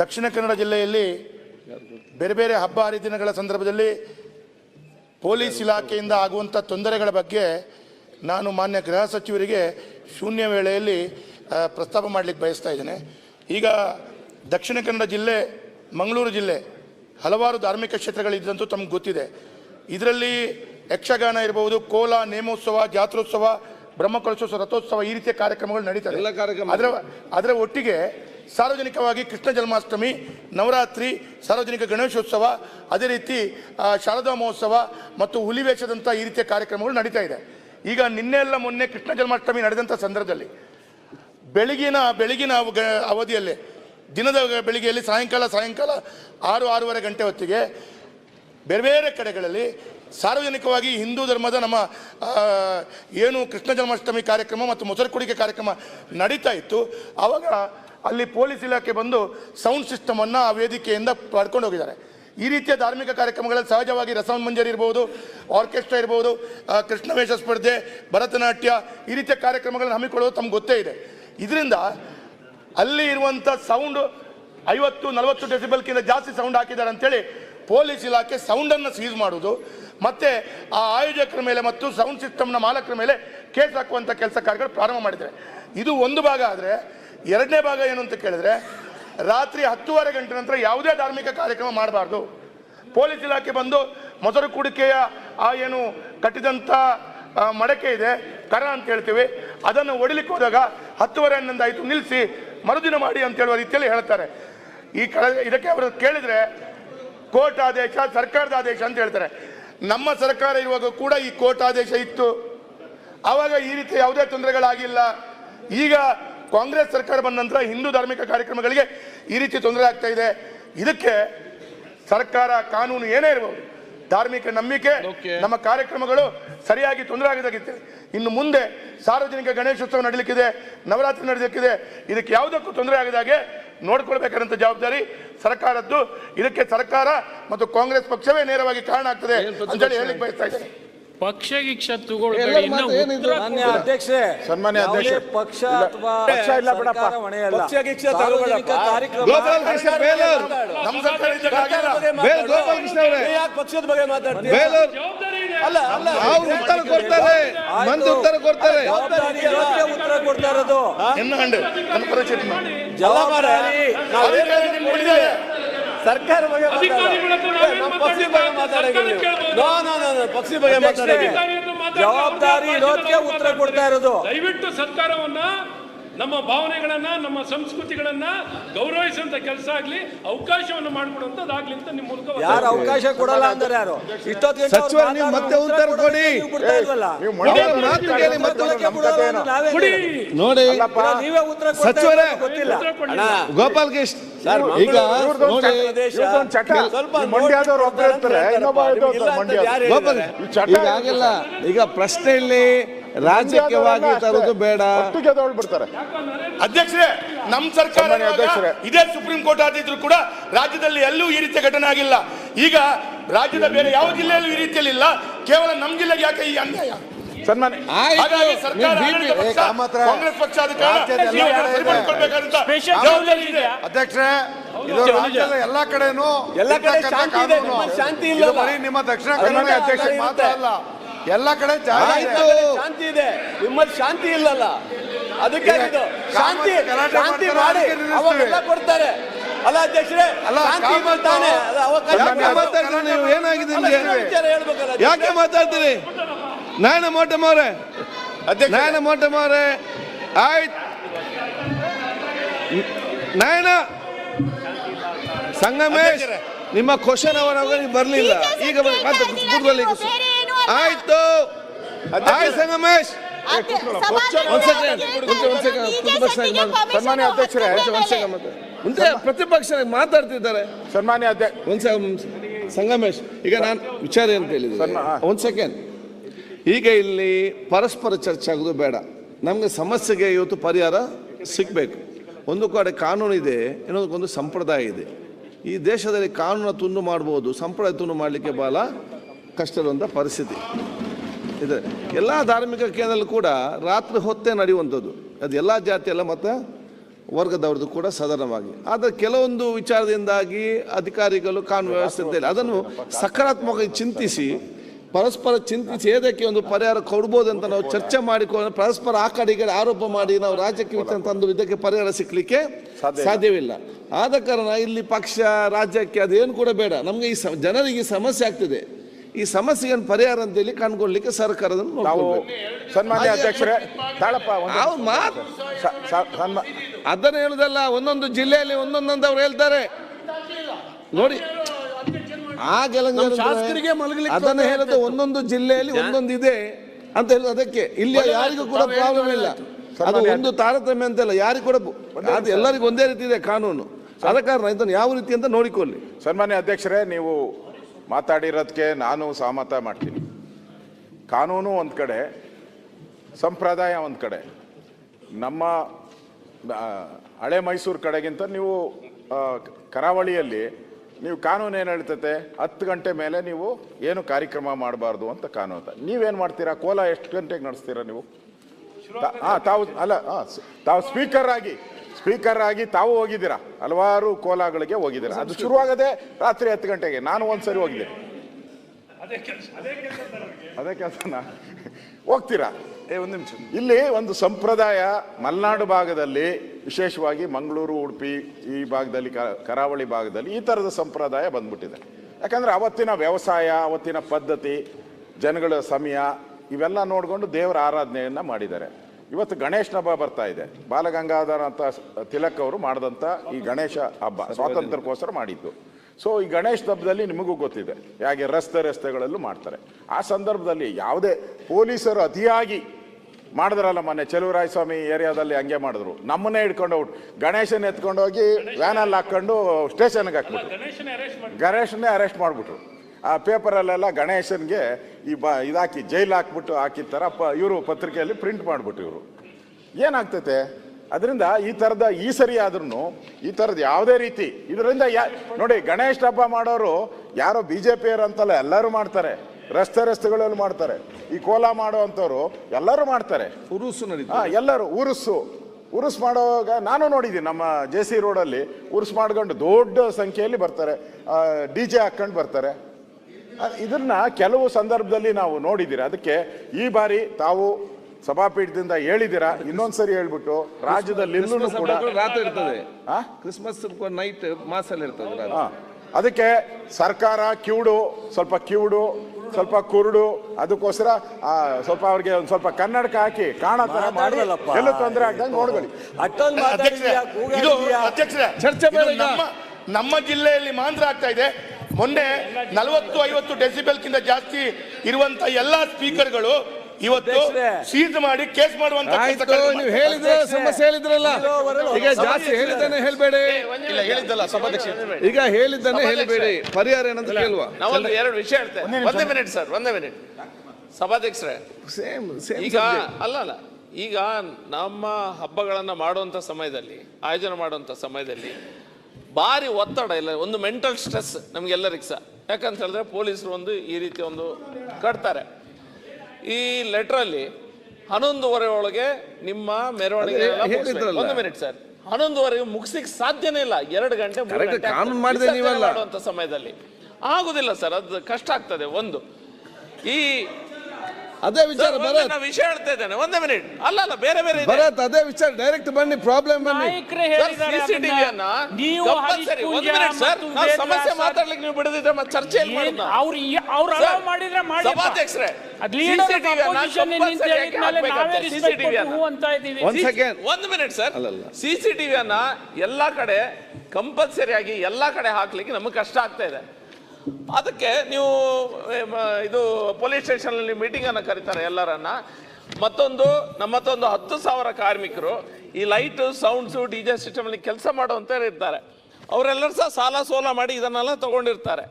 ದಕ್ಷಿಣ ಕನ್ನಡ ಜಿಲ್ಲೆಯಲ್ಲಿ ಬೇರೆ ಬೇರೆ ಹಬ್ಬ ಹರಿದಿನಗಳ ಸಂದರ್ಭದಲ್ಲಿ ಪೊಲೀಸ್ ಇಲಾಖೆಯಿಂದ ಆಗುವಂಥ ತೊಂದರೆಗಳ ಬಗ್ಗೆ ನಾನು ಮಾನ್ಯ ಗೃಹ ಸಚಿವರಿಗೆ ಶೂನ್ಯ ವೇಳೆಯಲ್ಲಿ ಪ್ರಸ್ತಾಪ ಮಾಡಲಿಕ್ಕೆ ಬಯಸ್ತಾ ಇದ್ದೇನೆ. ಈಗ ದಕ್ಷಿಣ ಕನ್ನಡ ಜಿಲ್ಲೆ ಮಂಗಳೂರು ಜಿಲ್ಲೆ ಹಲವಾರು ಧಾರ್ಮಿಕ ಕ್ಷೇತ್ರಗಳಿದ್ದಂತೂ ತಮಗೆ ಗೊತ್ತಿದೆ. ಇದರಲ್ಲಿ ಯಕ್ಷಗಾನ ಇರಬಹುದು ಕೋಲ ನೇಮೋತ್ಸವ ಜಾತ್ರೋತ್ಸವ ಬ್ರಹ್ಮಕಲಶೋತ್ಸವ ರಥೋತ್ಸವ ಈ ರೀತಿಯ ಕಾರ್ಯಕ್ರಮಗಳು ಕಾರ್ಯಕ್ರಮ. ಅದರ ಅದರ ಒಟ್ಟಿಗೆ ಸಾರ್ವಜನಿಕವಾಗಿ ಕೃಷ್ಣ ಜನ್ಮಾಷ್ಟಮಿ, ನವರಾತ್ರಿ, ಸಾರ್ವಜನಿಕ ಗಣೇಶೋತ್ಸವ, ಅದೇ ರೀತಿ ಶಾರದಾ ಮಹೋತ್ಸವ ಮತ್ತು ಹುಲಿವೇಷದಂಥ ಈ ರೀತಿಯ ಕಾರ್ಯಕ್ರಮಗಳು ನಡೀತಾ ಇದೆ. ಈಗ ನಿನ್ನೆ ಎಲ್ಲ ಮೊನ್ನೆ ಕೃಷ್ಣ ಜನ್ಮಾಷ್ಟಮಿ ನಡೆದಂಥ ಸಂದರ್ಭದಲ್ಲಿ ಬೆಳಗಿನ ಬೆಳಗಿನ ಅವಧಿಯಲ್ಲಿ, ದಿನದ ಬೆಳಿಗ್ಗೆಯಲ್ಲಿ ಸಾಯಂಕಾಲ ಸಾಯಂಕಾಲ ಆರು, ಆರೂವರೆ ಗಂಟೆ ಹೊತ್ತಿಗೆ ಬೇರೆ ಬೇರೆ ಕಡೆಗಳಲ್ಲಿ ಸಾರ್ವಜನಿಕವಾಗಿ ಹಿಂದೂ ಧರ್ಮದ ನಮ್ಮ ಏನು ಕೃಷ್ಣ ಜನ್ಮಾಷ್ಟಮಿ ಕಾರ್ಯಕ್ರಮ ಮತ್ತು ಮೊಸರು ಕುಡಿಕೆ ಕಾರ್ಯಕ್ರಮ ನಡೀತಾ ಇತ್ತು. ಆವಾಗ ಅಲ್ಲಿ ಪೊಲೀಸ್ ಇಲಾಖೆ ಬಂದು ಸೌಂಡ್ ಸಿಸ್ಟಮನ್ನು ಆ ವೇದಿಕೆಯಿಂದ ಪಡ್ಕೊಂಡು ಹೋಗಿದ್ದಾರೆ. ಈ ರೀತಿಯ ಧಾರ್ಮಿಕ ಕಾರ್ಯಕ್ರಮಗಳಲ್ಲಿ ಸಹಜವಾಗಿ ರಸಮಂಜರಿ ಇರ್ಬೋದು, ಆರ್ಕೆಸ್ಟ್ರಾ ಇರ್ಬೋದು ಕೃಷ್ಣವೇಷ ಸ್ಪರ್ಧೆ, ಭರತನಾಟ್ಯ ಈ ರೀತಿಯ ಕಾರ್ಯಕ್ರಮಗಳನ್ನು ಹಮ್ಮಿಕೊಳ್ಳೋದು ತಮ್ಗೆ ಗೊತ್ತೇ ಇದೆ. ಇದರಿಂದ ಅಲ್ಲಿ ಇರುವಂಥ ಸೌಂಡ್ ಐವತ್ತು, ನಲವತ್ತು ಡೆಸಿಬಲ್ಕಿಂತ ಜಾಸ್ತಿ ಸೌಂಡ್ ಹಾಕಿದ್ದಾರೆ ಅಂತೇಳಿ ಪೊಲೀಸ್ ಇಲಾಖೆ ಸೌಂಡನ್ನು ಸೀಸ್ ಮಾಡೋದು. ಮತ್ತೆ ಆ ಆಯೋಜಕರ ಮೇಲೆ ಮತ್ತು ಸೌಂಡ್ ಸಿಸ್ಟಮ್ನ ಮಾಲಕರ ಮೇಲೆ ಕೇಸ್ ಹಾಕುವಂಥ ಕೆಲಸ ಕಾರ್ಯಗಳು ಪ್ರಾರಂಭ ಮಾಡಿದ್ದಾರೆ. ಇದು ಒಂದು ಭಾಗ ಆದರೆ ಎರಡನೇ ಭಾಗ ಏನು ಅಂತ ಕೇಳಿದ್ರೆ, ರಾತ್ರಿ ಹತ್ತುವರೆ ಗಂಟೆ ನಂತರ ಯಾವುದೇ ಧಾರ್ಮಿಕ ಕಾರ್ಯಕ್ರಮ ಮಾಡಬಾರ್ದು. ಪೊಲೀಸ್ ಇಲಾಖೆ ಬಂದು ಮೊಸರು ಕುಡಿಕೆಯ ಆ ಏನು ಕಟ್ಟಿದಂಥ ಮಡಕೆ ಇದೆ, ಕರ ಅಂತ ಹೇಳ್ತೀವಿ. ಅದನ್ನು ಒಡಿಲಿಕ್ಕೆ ಹೋದಾಗ ಹತ್ತುವರೆ ಹನ್ನೊಂದು ಆಯಿತು, ನಿಲ್ಲಿಸಿ, ಮರುದಿನ ಮಾಡಿ ಅಂತ ಹೇಳುವ ರೀತಿಯಲ್ಲಿ ಹೇಳ್ತಾರೆ. ಈ ಕಳ, ಇದಕ್ಕೆ ಅವರು ಕೇಳಿದರೆ, ಕೋರ್ಟ್ ಆದೇಶ, ಸರ್ಕಾರದ ಆದೇಶ ಅಂತ ಹೇಳ್ತಾರೆ. ನಮ್ಮ ಸರ್ಕಾರ ಇರುವಾಗ ಕೂಡ ಈ ಕೋರ್ಟ್ ಆದೇಶ ಇತ್ತು. ಆವಾಗ ಈ ರೀತಿ ಯಾವುದೇ ತೊಂದರೆಗಳಾಗಿಲ್ಲ. ಈಗ ಕಾಂಗ್ರೆಸ್ ಸರ್ಕಾರ ಬಂದ ನಂತರ ಹಿಂದೂ ಧಾರ್ಮಿಕ ಕಾರ್ಯಕ್ರಮಗಳಿಗೆ ಈ ರೀತಿ ತೊಂದರೆ ಆಗ್ತಾ ಇದೆ. ಇದಕ್ಕೆ ಸರ್ಕಾರ ಕಾನೂನು ಏನೇ ಇರಬಹುದು ಧಾರ್ಮಿಕ ನಂಬಿಕೆ ನಮ್ಮ ಕಾರ್ಯಕ್ರಮಗಳು ಸರಿಯಾಗಿ ತೊಂದರೆ ಆಗದಾಗಿತ್ತು. ಇನ್ನು ಮುಂದೆ ಸಾರ್ವಜನಿಕ ಗಣೇಶೋತ್ಸವ ನಡೀಲಿಕ್ಕಿದೆ ನವರಾತ್ರಿ ನಡೆದಕ್ಕಿದೆ ಇದಕ್ಕೆ ಯಾವುದಕ್ಕೂ ತೊಂದರೆ ಆಗದಾಗೆ ನೋಡ್ಕೊಳ್ಬೇಕಾದಂಥ ಜವಾಬ್ದಾರಿ ಸರ್ಕಾರದ್ದು. ಇದಕ್ಕೆ ಸರ್ಕಾರ ಮತ್ತು ಕಾಂಗ್ರೆಸ್ ಪಕ್ಷವೇ ನೇರವಾಗಿ ಕಾರಣ ಆಗ್ತದೆ ಅಂತ ಹೇಳಿ ಅಂತೇಳಿ ಹೇಳಿಕ್ ಬಯಸ್ತಾ ಇದ್ದೇನೆ. ಪಕ್ಷ ಗಿಕ್ಷ ತಗೊಳ್ಬೇಡಿ ಇನ್ನು ಮಾತು ಏನಿದ್ರು? ಉತ್ತರ ಮಾನ್ಯ ಅಧ್ಯಕ್ಷರೇ ಸನ್ಮಾನ್ಯ ಯಾವುದೇ ಅಧ್ಯಕ್ಷರೇ. ಪಕ್ಷ ಇಲ್ಲ, ಅಥವಾ ಪಕ್ಷ ಇಲ್ಲ ಬಿಡಪ್ಪ. ಸರ್ಕಾರ ಹೊಣೆಯಲ್ಲ. ಪಕ್ಷ ಗಿಕ್ಷ ಸಾರ್ವಜನಿಕ ಕಾರ್ಯಕ್ರಮ ಗೋಪಾಲ್ ಕೃಷ್ಣ ಬೇಲೂರ್ ನಮ್ಮ ಸರ್ಕಾರ ಇದ್ದಾಗ ಆಗಿಲ್ಲ. ಬೇಲ್ ಗೋಪಾಲ್ ಕೃಷ್ಣ ಅವರೇ. ಯಾಕೆ ಪಕ್ಷದ ಬಗ್ಗೆ ಮಾತಾಡ್ತೀವಿ ಬೇಲೂರ್ ಅಲ್ಲ ಅಲ್ಲ. ಅವ್ರು ಉತ್ತರ ಕೊಡ್ತಾರೆ ಮಂದಿ ಉತ್ತರ ಕೊಡ್ತಾರೆ ಜವಾಬ್ದಾರಿ ಉತ್ತರ ಕೊಡ್ತಾ ಇರೋದು? ಇನ್ನು ಹಂಡು? ನನ್ನ ಪರಿಚಯ ಮಾಡಿ. ಜವಾಬ್ದಾರಿ. ಅಧಿಕಾರಿ ನಿಮ್ಗೆ ಉಳಿದಿದೆ. ಸರ್ಕಾರ ಬಗ್ಗೆ ಪಕ್ಷಿ ಬಗ್ಗೆ ಮಾತಾಡಿ ಜವಾಬ್ದಾರಿ ಇರೋದಕ್ಕೆ ಉತ್ತರ ಕೊಡ್ತಾ ಇರೋದು. ದಯವಿಟ್ಟು ಸರ್ಕಾರವನ್ನ ನಮ್ಮ ಭಾವನೆಗಳನ್ನ ನಮ್ಮ ಸಂಸ್ಕೃತಿಗಳನ್ನ ಗೌರವಿಸುವಂತ ಕೆಲಸ ಆಗ್ಲಿ ಅವಕಾಶವನ್ನು ಮಾಡಿಕೊಡುವಂತದ್ದಾಗ್ಲಿ ಅಂತ ನಿಮ್ಮ ಮೂಲಕ ಯಾರು ಅವಕಾಶ ಕೊಡಲ್ಲ ಅಂದ್ರೆ ಯಾರು? ಇಷ್ಟೊತ್ತು ಗಂಟೆ ನೀವು ಮತ್ತೆ ಉತ್ತರ ಕೊಡಿ. ನೀವು ಬಿಡ್ತಾ ಇಲ್ವಲ್ಲ? ನೀವು ಅವರ ಮಾತು ಕೇಳಿ ಮತ್ತೆ ಕೊಡಿ. ನೋಡಿ. ಇಲ್ಲ, ನೀವೇ ಉತ್ತರ ಸಚಿವರೇ. ಗೊತ್ತಿಲ್ಲ. ಗೋಪಾಲ್ ಕೃಷ್ಣ ಈಗ ನೋಡಿ. ಸ್ವಲ್ಪ ಮಂಡ್ಯದವ್ರು ಒಬ್ಬರು ಇರ್ತಾರೆ ಇನ್ನೊಬ್ಬ ಮಂಡ್ಯ. ಗೋಪಾಲ್ ಈಗ ಆಗಿಲ್ಲ ಈಗ ಪ್ರಶ್ನೆಯಲ್ಲಿ ರಾಜಕೀಯವಾಗಿ ತರೋದು ಬೇಡ. ಬಿಡ್ತಾರೆ. ಅಧ್ಯಕ್ಷರೇ ನಮ್ಮ ಸರ್ಕಾರ. ಇದೇ ಸುಪ್ರೀಂ ಕೋರ್ಟ್ ಆದಿದ್ರು ಕೂಡ ರಾಜ್ಯದಲ್ಲಿ ಎಲ್ಲೂ ಈ ರೀತಿಯ ಘಟನೆ ಆಗಿಲ್ಲ. ಈಗ ರಾಜ್ಯದ ಬೇರೆ ಯಾವ ಜಿಲ್ಲೆಯಲ್ಲೂ ಈ ರೀತಿಯಲ್ಲಿ ಇಲ್ಲ. ಕೇವಲ ನಮ್ಮ ಜಿಲ್ಲೆಗೆ ಯಾಕೆ ಈ ಅನ್ಯಾಯ? ಪಕ್ಷ, ಕಾಂಗ್ರೆಸ್ ಪಕ್ಷ ಇದೆ. ಅಧ್ಯಕ್ಷರೇ ಇದು ರಾಜ್ಯದ ಎಲ್ಲಾ ಕಡೆನೂ ಎಲ್ಲ ಕಡೆ ಕಾನೂನು. ಶಾಂತಿ. ಬರೀ ನಿಮ್ಮ ದಕ್ಷಿಣ ಕನ್ನಡ ಅಧ್ಯಕ್ಷ ಮಾತ್ರ ಅಲ್ಲ. ಎಲ್ಲ ಕಡೆ. ಆಯ್ತು. ಶಾಂತಿ ಇದೆ. ನಿಮ್ಮಲ್ಲಿ ಶಾಂತಿ ಇಲ್ಲಲ್ಲ. ಅದಕ್ಕೆ ಇದು ಶಾಂತಿ ಶಾಂತಿ ಮಾಡಿ. ಅವಾಗೆಲ್ಲ ಕೊಡ್ತಾರೆ. ಅಲ್ಲ ಅಧ್ಯಕ್ಷರೇ ಏನಾಗಿದೆ ಅಲ್ಲ, ನಿಮ್ಗೆ? ಇನ್ನೊಂದು ವಿಚಾರ ಹೇಳ್ಬೇಕಲ್ಲ ಯಾಕೆ ಮಾತಾಡ್ತೀರಿ? ನಾಯನ ಮೋಟಮ್ ಅವರೇ ಅಧ್ಯಕ್ಷ ನಾಯನ ಮೋಟಮ್ ಅವರೇ ಆಯ್ತು ನಾಯನ ಸಂಗಮೇಶ್ ನಿಮ್ಮ ಕ್ವಶನ್ ಅವರ ಬರ್ಲಿಲ್ಲ. ಈಗ ಕೂತ್ಕೊಳ್ಳಿ ಆಯ್ತು. ಸಂಗಮೇಶ್. ಪ್ರತಿಪಕ್ಷ ಸನ್ಮಾನ್ಯ ಅಧ್ಯಕ್ಷರೇ, ಒಂದ್ ಸೆಕೆಂಡ್ ಮಾತಾಡಿ. ಮುಂದೆ ಪ್ರತಿಪಕ್ಷ ಮಾತಾಡ್ತಿದ್ದಾರೆ. ಸನ್ಮಾನ್ಯ ಅಧ್ಯಕ್ಷ ಸಂಗಮೇಶ್ ಈಗ ನಾನು ವಿಚಾರ ಅಂತ ಹಾ. ಒಂದ್ ಸೆಕೆಂಡ್ ಈಗ ಇಲ್ಲಿ ಪರಸ್ಪರ ಚರ್ಚೆ ಆಗೋದು ಬೇಡ. ನಮಗೆ ಸಮಸ್ಯೆಗೆ ಇವತ್ತು ಪರಿಹಾರ ಸಿಗಬೇಕು. ಒಂದು ಕಡೆ ಕಾನೂನು ಇದೆ ಇನ್ನೊಂದಕ್ಕೊಂದು ಸಂಪ್ರದಾಯ ಇದೆ. ಈ ದೇಶದಲ್ಲಿ ಕಾನೂನು ತುಂಡು ಮಾಡ್ಬೋದು ಸಂಪ್ರದಾಯ ತುಂಡು ಮಾಡಲಿಕ್ಕೆ ಬಹಳ ಕಷ್ಟ ಇರುವಂಥ ಪರಿಸ್ಥಿತಿ. ಇದೆ ಎಲ್ಲ ಧಾರ್ಮಿಕ ಕೇಂದ್ರಲ್ಲೂ ಕೂಡ ರಾತ್ರಿ ಹೊತ್ತೇ ನಡೆಯುವಂಥದ್ದು. ಅದು ಎಲ್ಲ ಜಾತಿ ಎಲ್ಲ ಮತ್ತು ವರ್ಗದವ್ರದ್ದು ಕೂಡ ಸಾಧಾರಣವಾಗಿ. ಆದರೆ ಕೆಲವೊಂದು ವಿಚಾರದಿಂದಾಗಿ ಅಧಿಕಾರಿಗಳು ಕಾನೂನು ವ್ಯವಸ್ಥೆ ಅದನ್ನು ಸಕಾರಾತ್ಮಕವಾಗಿ ಚಿಂತಿಸಿ ಪರಸ್ಪರ ಚಿಂತಿಸಿ ಏದಕ್ಕೆ ಒಂದು ಪರಿಹಾರ ಕೊಡ್ಬೋದು ಅಂತ ನಾವು ಚರ್ಚೆ ಮಾಡಿಕೊಂಡು ಪರಸ್ಪರ ಆ ಕಡೆಗೆ ಆರೋಪ ಮಾಡಿ ನಾವು ರಾಜ್ಯಕ್ಕೆ ವಿಚಾರ ತಂದು ಇದಕ್ಕೆ ಪರಿಹಾರ ಸಿಕ್ಕಲಿಕ್ಕೆ ಸಾಧ್ಯವಿಲ್ಲ. ಆದ ಕಾರಣ ಇಲ್ಲಿ ಪಕ್ಷ ರಾಜ್ಯಕ್ಕೆ ಅದೇನು ಕೂಡ ಬೇಡ. ನಮಗೆ ಈ ಸ- ಜನರಿಗೆ ಸಮಸ್ಯೆ ಆಗ್ತಿದೆ. ಈ ಸಮಸ್ಯೆಯನ್ನು ಪರಿಹಾರ ಅಂತ ಹೇಳಿ ಸರ್ಕಾರದನ್ನು ನಾವು. ಸನ್ಮಾನ್ಯ ಅಧ್ಯಕ್ಷರೇ ತಾಳಪ್ಪ ಮಾತ್ ಅದನ್ನ ಹೇಳುದಲ್ಲ ಒಂದೊಂದು ಜಿಲ್ಲೆಯಲ್ಲಿ ಒಂದೊಂದೊಂದು ಅವ್ರು ಹೇಳ್ತಾರೆ. ನೋಡಿ ಆಗೆಲ್ಲ ಶಾಸಕರಿಗೆ ಮಲಗಲಿಕ್ಕೆ ಅದನ್ನ ಹೇಳುದು ಹೇಳೋದು ಒಂದೊಂದು ಜಿಲ್ಲೆಯಲ್ಲಿ ಒಂದೊಂದು ಇದೆ ಅಂತ ಹೇಳುದು ಅದಕ್ಕೆ. ಇಲ್ಲಿ ಯಾರಿಗೂ ಕೂಡ ಪ್ರಾಬ್ಲಮ್ ಇಲ್ಲ. ಅದು ಒಂದು ತಾರತಮ್ಯ ಅಂತಲ್ಲ ಯಾರಿಗೂ ಕೂಡ ಅದು ಎಲ್ಲರಿಗೂ ಒಂದೇ ರೀತಿ ಇದೆ ಕಾನೂನು. ಆದ ಕಾರಣ ಇದನ್ನು ಯಾವ ರೀತಿ ಅಂತ ನೋಡಿಕೊಳ್ಳಿ. ಸನ್ಮಾನ್ಯ ಅಧ್ಯಕ್ಷರೇ ನೀವು ಮಾತಾಡಿರೋದಕ್ಕೆ ನಾನು ಸಹಮತ ಮಾಡ್ತೀನಿ. ಕಾನೂನು ಒಂದು ಕಡೆ ಸಂಪ್ರದಾಯ ಒಂದು ಕಡೆ. ನಮ್ಮ ಹಳೆ ಮೈಸೂರು ಕಡೆಗಿಂತ ನೀವು ಕರಾವಳಿಯಲ್ಲಿ ನೀವು ಕಾನೂನು ಏನು ಹೇಳ್ತೈತೆ? ಹತ್ತು ಗಂಟೆ ಮೇಲೆ ನೀವು ಏನು ಕಾರ್ಯಕ್ರಮ ಮಾಡಬಾರ್ದು ಅಂತ ಕಾನೂನು ನೀವೇನು ಮಾಡ್ತೀರಾ? ಕೋಲ ಎಷ್ಟು ಗಂಟೆಗೆ ನಡೆಸ್ತೀರಾ ನೀವು? ಹಾಂ ತಾವು ಅಲ್ಲ ಹಾಂ ತಾವು ಸ್ಪೀಕರ್ ಆಗಿ. ಸ್ಪೀಕರ್ ಆಗಿ ತಾವು ಹೋಗಿದ್ದೀರಾ? ಹಲವಾರು ಕೋಲಾಗಳಿಗೆ ಹೋಗಿದ್ದೀರಾ? ಅದು ಶುರುವಾಗದೆ ರಾತ್ರಿ ಹತ್ತು ಗಂಟೆಗೆ. ನಾನು ಒಂದ್ಸರಿ ಹೋಗಿದ್ದೆ ಅದೇ ಕೆಲಸನ? ಹೋಗ್ತೀರಾ? ಏ ಒಂದು ನಿಮಿಷ ಇಲ್ಲಿ ಒಂದು ಸಂಪ್ರದಾಯ ಮಲೆನಾಡು ಭಾಗದಲ್ಲಿ ವಿಶೇಷವಾಗಿ ಮಂಗಳೂರು ಉಡುಪಿ ಈ ಭಾಗದಲ್ಲಿ ಕ- ಕರಾವಳಿ ಭಾಗದಲ್ಲಿ ಈ ಥರದ ಸಂಪ್ರದಾಯ ಬಂದ್ಬಿಟ್ಟಿದೆ. ಯಾಕಂದ್ರೆ ಅವತ್ತಿನ ವ್ಯವಸಾಯ ಅವತ್ತಿನ ಪದ್ಧತಿ ಜನಗಳ ಸಮಯ ಇವೆಲ್ಲ ನೋಡಿಕೊಂಡು ದೇವರ ಆರಾಧನೆಯನ್ನ ಮಾಡಿದ್ದಾರೆ. ಇವತ್ತು ಗಣೇಶನ ಹಬ್ಬ ಬರ್ತಾ ಇದೆ. ಬಾಲಗಂಗಾಧರ ಅಂತ ತಿಲಕ್ ಅವರು ಮಾಡಿದಂಥ ಈ ಗಣೇಶ ಹಬ್ಬ ಸ್ವಾತಂತ್ರ್ಯಕ್ಕೋಸ್ಕರ ಮಾಡಿದ್ದು. ಸೊ ಈ ಗಣೇಶ ಹಬ್ಬದಲ್ಲಿ ನಿಮಗೂ ಗೊತ್ತಿದೆ ಹೇಗೆ ರಸ್ತೆ ರಸ್ತೆಗಳಲ್ಲೂ ಮಾಡ್ತಾರೆ. ಆ ಸಂದರ್ಭದಲ್ಲಿ ಯಾವುದೇ ಪೊಲೀಸರು ಅತಿಯಾಗಿ ಮಾಡಿದ್ರಲ್ಲ ಮೊನ್ನೆ ಚೆಲುವರಾಯ ಸ್ವಾಮಿ ಏರಿಯಾದಲ್ಲಿ ಹಂಗೆ ಮಾಡಿದ್ರು. ನಮ್ಮನ್ನೇ ಹಿಡ್ಕೊಂಡು ಹೋಗ್ ಗಣೇಶನ ಎತ್ಕೊಂಡೋಗಿ ವ್ಯಾನಲ್ಲಿ ಹಾಕ್ಕೊಂಡು ಸ್ಟೇಷನ್ಗೆ ಹಾಕ್ಬಿಟ್ರು. ಗಣೇಶನೇ ಅರೆಸ್ಟ್ ಮಾಡಿಬಿಟ್ರು. ಆ ಪೇಪರಲ್ಲೆಲ್ಲ ಗಣೇಶನ್ಗೆ ಈ ಬ ಇದಾಕಿ ಜೈಲ್ ಹಾಕ್ಬಿಟ್ಟು ಹಾಕಿರ್ತಾರ ಪ ಇವರು ಪತ್ರಿಕೆಯಲ್ಲಿ ಪ್ರಿಂಟ್ ಮಾಡಿಬಿಟ್ಟು ಇವರು. ಏನಾಗ್ತೈತೆ? ಅದರಿಂದ ಈ ಥರದ ಈ ಸರಿ ಆದ್ರೂ ಈ ಥರದ್ದು ಯಾವುದೇ ರೀತಿ ಇದರಿಂದ ಯಾ ನೋಡಿ ಗಣೇಶ ಹಬ್ಬ ಮಾಡೋರು ಯಾರೋ ಬಿ ಜೆ ಪಿಯರು ಅಂತಲ್ಲ ಎಲ್ಲರೂ ಮಾಡ್ತಾರೆ. ರಸ್ತೆ ರಸ್ತೆಗಳಲ್ಲಿ ಮಾಡ್ತಾರೆ. ಈ ಕೋಲ ಮಾಡುವಂಥವ್ರು ಎಲ್ಲರೂ ಮಾಡ್ತಾರೆ. ಉರುಸು ಹಾಂ ಎಲ್ಲರೂ ಉರುಸು. ಉರುಸು ಮಾಡುವಾಗ ನಾನು ನೋಡಿದ್ದೀನಿ ನಮ್ಮ ಜೆ ಸಿ ರೋಡಲ್ಲಿ ಉರುಸು ಮಾಡ್ಕೊಂಡು ದೊಡ್ಡ ಸಂಖ್ಯೆಯಲ್ಲಿ ಬರ್ತಾರೆ. ಡಿ ಜೆ ಹಾಕ್ಕೊಂಡು ಬರ್ತಾರೆ. ಇದನ್ನ ಕೆಲವು ಸಂದರ್ಭದಲ್ಲಿ ನಾವು ನೋಡಿದ್ದೀರಾ ಅದಕ್ಕೆ ಈ ಬಾರಿ ತಾವು ಸಭಾಪೀಠದಿಂದ ಹೇಳಿದಿರಾ. ಇನ್ನೊಂದ್ಸರಿ ಹೇಳ್ಬಿಟ್ಟು ರಾಜ್ಯದಲ್ಲಿ ಕೂಡ ರಾತ್ರಿ ಇರ್ತದೆ. ಆ? ಕ್ರಿಸ್ಮಸ್ ನೈಟ್ ಮಾಸಲ್ಲಿ ಇರ್ತದೆ. ಅದಕ್ಕೆ ಸರ್ಕಾರ ಕಿವುಡು ಸ್ವಲ್ಪ ಕಿವುಡು ಸ್ವಲ್ಪ ಕುರುಡು ಅದಕ್ಕೋಸ್ಕರ ಆ, ಸ್ವಲ್ಪ ಅವ್ರಿಗೆ ಒಂದ್ ಸ್ವಲ್ಪ ಕನ್ನಡಕ ಹಾಕಿ ಕಾಣೋ ತರ ಮಾಡಿ. ಎಲ್ಲೂ ತೊಂದರೆ ಆಗ್ದಂಗೆ ನೋಡ್ಕೊಳ್ಳಿ ಅಷ್ಟೊಂದು ಅಧ್ಯಕ್ಷರೇ ಮಾತಾಡಿದ್ಯಾ ಇದು ಅಧ್ಯಕ್ಷರೇ ಚರ್ಚೆ ನಮ್ಮ ಜಿಲ್ಲೆಯಲ್ಲಿ ಮಾಂದ್ರ ಆಗ್ತಾ ಇದೆ. ಮೊನ್ನೆ ನಲವತ್ತು ಐವತ್ತು ಡೆಸಿಬೆಲ್ಕಿಂತ ಜಾಸ್ತಿ ಇರುವಂತ ಎಲ್ಲಾ ಸ್ಪೀಕರ್ಗಳು ಇವತ್ತು ಸೀಜ್ ಮಾಡಿ ಕೇಸ್ ಮಾಡುವಂತ ನೀವು ಹೇಳಿದ್ರೆ ಸಮಸ್ಯೆ ಹೇಳಿದ್ರಲ್ಲ. ಈಗ ಜಾಸ್ತಿ ಹೇಳಿದ್ದಾನೆ ಹೇಳ್ಬೇಡಿ. ಇಲ್ಲ ಹೇಳಿದ್ದಲ್ಲ ಸಭಾಧ್ಯಕ್ಷ ಈಗ ಹೇಳಿದ್ದಾನೆ ಹೇಳ್ಬೇಡಿ. ಪರಿಹಾರ ಏನಂತ ಕೇಳುವ. ನಾವೊಂದು ಎರಡು ವಿಷಯ ಹೇಳ್ತೇವೆ ಒಂದೇ ಮಿನಿಟ್ ಸರ್ ಒಂದೇ ಮಿನಿಟ್. ಸಭಾಧ್ಯಕ್ಷರೇ ಸೇಮ್ ಸೇಮ್ ಈಗ ಅಲ್ಲ ಅಲ್ಲ. ಈಗ ನಮ್ಮ ಹಬ್ಬಗಳನ್ನ ಮಾಡುವಂತ ಸಮಯದಲ್ಲಿ ಆಯೋಜನೆ ಮಾಡುವಂತ ಸಮಯದಲ್ಲಿ ಭಾರಿ ಒತ್ತಡ ಇಲ್ಲ ಒಂದು ಮೆಂಟಲ್ ಸ್ಟ್ರೆಸ್ ನಮಗೆಲ್ಲರಿಗೆ ಸಹ. ಯಾಕಂತ ಹೇಳಿದ್ರೆ ಪೊಲೀಸರು ಒಂದು ಈ ರೀತಿ ಒಂದು ಕಟ್ತಾರೆ. ಈ ಲೆಟ್ರಲ್ಲಿ ಹನ್ನೊಂದುವರೆ ಒಳಗೆ ನಿಮ್ಮ ಮೆರವಣಿಗೆ ಒಂದು ಮಿನಿಟ್ ಸರ್ ಹನ್ನೊಂದುವರೆಗೆ ಮುಗಿಸ್ಲಿಕ್ಕೆ ಸಾಧ್ಯನೇ ಇಲ್ಲ ಎರಡು ಗಂಟೆ. ಮಾಡುವಂತ ಸಮಯದಲ್ಲಿ. ಆಗುದಿಲ್ಲ ಸರ್ ಅದು ಕಷ್ಟ ಆಗ್ತದೆ. ಒಂದು ಈ ಅದೇ ವಿಚಾರ ಭರತ್ ನಾನು ವಿಷಯ ಹೇಳ್ತಾ ಇದ್ದೇನೆ ಒಂದೇ ಮಿನಿಟ್ ಅಲ್ಲ ಅಲ್ಲ ಬೇರೆ ಬೇರೆ ಇದೆ. ಭರತ್ ಅದೇ ವಿಚಾರ ಡೈರೆಕ್ಟ್ ಬನ್ನಿ ಪ್ರಾಬ್ಲಮ್ ಬನ್ನಿ ನಾಯಕರೇ ಸರ್, ಹೇಳಿದ್ದಾರೆ CCTV ಅದನ್ನ. ಯನ್ನ ನೀವು compulsory, ಒಂದು ನಿಮಿಷ minute ಸರ್, ಮತ್ತು ನಾವು ಸಮಸ್ಯೆ ಮಾತಾಡ್ಲಿಕ್ಕೆ ನೀವು ಬಿಡದಿದ್ರೆ ಮತ್ತೆ ಚರ್ಚೆಯಲ್ಲಿ ಏನ್ ಮಾಡೋಣ. ಅವ್ರು ಈ- ಅವ್ರು ಸರ್, allow ಮಾಡಿದ್ರೆ ಮಾಡಿ ಸಭಾಧ್ಯಕ್ಷರೇ, ಅದ್ leader of CCTV ಯನ್ನ opposition ನಿಂತ ಹೇಳಿದ್ಮೇಲೆ ನಾವೇ ಹಾಕ್ಬೇಕಂತೆ, respect CCTV ಕೊಟ್ಟು ಯನ್ನ. ಹೂ ಅಂತ ಇದೀವಿ ಒಂದ್ ಸೆಕೆಂಡ್ ಒಂದು ಮಿನಿಟ್ ಸರ್ ಅಲ್ಲಲ್ಲ. ಸಿಸಿಟಿವಿಯನ್ನ ಎಲ್ಲಾ ಕಡೆ ಕಂಪಲ್ಸರಿ ಆಗಿ ಎಲ್ಲಾ ಕಡೆ ಹಾಕ್ಲಿಕ್ಕೆ ನಮಗೆ ಕಷ್ಟ ಆಗ್ತಾ ಇದೆ ಅದಕ್ಕೆ ನೀವು ಇದು ಪೊಲೀಸ್ ಸ್ಟೇಷನ್ ಅಲ್ಲಿ ಮೀಟಿಂಗ್ ಅನ್ನ ಕರೀತಾರೆ ಎಲ್ಲರನ್ನ. ಮತ್ತೊಂದು ನಮ್ಮ ಒಂದು ಹತ್ತು ಸಾವಿರ ಕಾರ್ಮಿಕರು ಈ light sounds D J system ಅಲ್ಲಿ ಕೆಲಸ ಮಾಡುವಂಥವ್ರು ಇರ್ತಾರೆ. ಅವರೆಲ್ಲರೂ ಸಹ ಸಾಲ ಸೋಲ ಮಾಡಿ ಇದನ್ನೆಲ್ಲ ತಗೊಂಡಿರ್ತಾರೆ.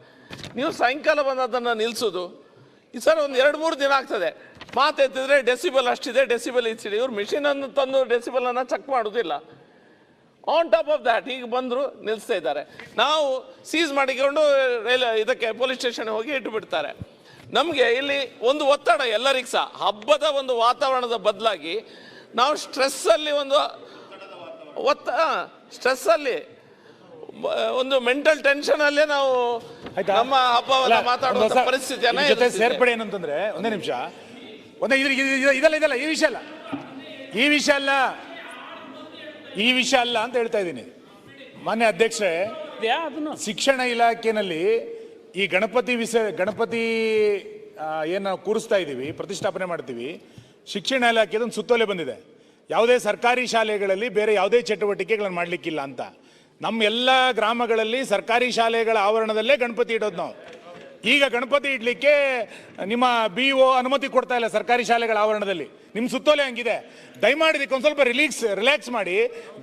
ನೀವು ಸಾಯಂಕಾಲ ಬಂದು ಅದನ್ನ ನಿಲ್ಸುದು. ಈ ಸರ್ ಒಂದು ಎರಡು ಮೂರು ದಿನ ಆಗ್ತದೆ. ಮಾತೆತ್ತಿದ್ರೆ ಡೆಸಿಬಲ್ ಅಷ್ಟಿದೆ ಡೆಸಿಬಲ್ ಇಷ್ಟಿದೆ ಇವ್ರು ಮಿಷಿನನ್ನು ತಂದು ಡೆಸಿಬಲ್ ಅನ್ನ ಚೆಕ್ ಮಾಡೋದಿಲ್ಲ. ಆನ್ ಟಾಪ್ ಆಫ್ ದ್ಯಾಟ್ ಈಗ ಬಂದ್ರು ನಿಲ್ಲಿಸ್ತಾ ಇದ್ದಾರೆ. ನಾವು ಸೀಸ್ ಮಾಡಿಕೊಂಡು ರೈಲ್ ಇದಕ್ಕೆ ಪೊಲೀಸ್ ಸ್ಟೇಷನ್ ಹೋಗಿ ಇಟ್ಟು ಬಿಡ್ತಾರೆ ನಮಗೆ ಇಲ್ಲಿ ಒಂದು ಒತ್ತಡ ಎಲ್ಲರಿಗೂ ಸಹ. ಹಬ್ಬದ ಒಂದು ವಾತಾವರಣದ ಬದಲಾಗಿ ನಾವು ಸ್ಟ್ರೆಸ್ ಅಲ್ಲಿ ಒಂದು ಒತ್ತ ಸ್ಟ್ರೆಸ್ ಅಲ್ಲಿ ಬ- ಒಂದು ಮೆಂಟಲ್ ಟೆನ್ಷನ್ ಅಲ್ಲೇ ನಾವು? ನಮ್ಮ ಹಬ್ಬವನ್ನ ಮಾತಾಡುವ ಮಾತಾಡುವಂತ ಪರಿಸ್ಥಿತಿಯನ್ನ ಜೊತೆ ಸೇರ್ಪಡೆ ಏನಂತಂದ್ರೆ ಒಂದೇ ನಿಮಿಷ. ಒಂದೇ ಇದಲ್ಲ ಇದಲ್ಲ ಈ ವಿಷಯ ಅಲ್ಲ. ಈ ವಿಷಯ ಅಲ್ಲ. ಈ ವಿಷಯ ಅಲ್ಲ ಅಂತ ಹೇಳ್ತಾ ಇದ್ದೀನಿ. ಮಾನ್ಯ ಅಧ್ಯಕ್ಷರೇ ಅದನ್ನು? ಶಿಕ್ಷಣ ಇಲಾಖೆನಲ್ಲಿ ಈ ಗಣಪತಿ ವಿಷಯ ಗಣಪತಿ ಏನು ನಾವು ಕೂರಿಸ್ತಾ ಇದ್ದೀವಿ ಪ್ರತಿಷ್ಠಾಪನೆ ಮಾಡ್ತೀವಿ ಶಿಕ್ಷಣ ಇಲಾಖೆ ಅದೊಂದು ಸುತ್ತೋಲೆ ಬಂದಿದೆ. ಯಾವುದೇ ಸರ್ಕಾರಿ ಶಾಲೆಗಳಲ್ಲಿ ಬೇರೆ ಯಾವುದೇ ಚಟುವಟಿಕೆಗಳನ್ನು ಮಾಡಲಿಕ್ಕಿಲ್ಲ ಅಂತ. ನಮ್ಮ ಎಲ್ಲ ಗ್ರಾಮಗಳಲ್ಲಿ ಸರ್ಕಾರಿ ಶಾಲೆಗಳ ಆವರಣದಲ್ಲೇ ಗಣಪತಿ ಇಡೋದು ನಾವು. ಈಗ ಗಣಪತಿ ಇಡಲಿಕ್ಕೆ ನಿಮ್ಮ ಬಿ ಒ ಅನುಮತಿ ಕೊಡ್ತಾ ಇಲ್ಲ ಸರ್ಕಾರಿ ಶಾಲೆಗಳ ಆವರಣದಲ್ಲಿ. ನಿಮ್ಮ ಸುತ್ತೋಲೆ ಹಂಗಿದೆ. ದಯಮಾಡಿ ಇದಕ್ಕೆ ಒಂದು ಸ್ವಲ್ಪ ರಿಲೀಕ್ಸ್ ರಿಲ್ಯಾಕ್ಸ್ ಮಾಡಿ.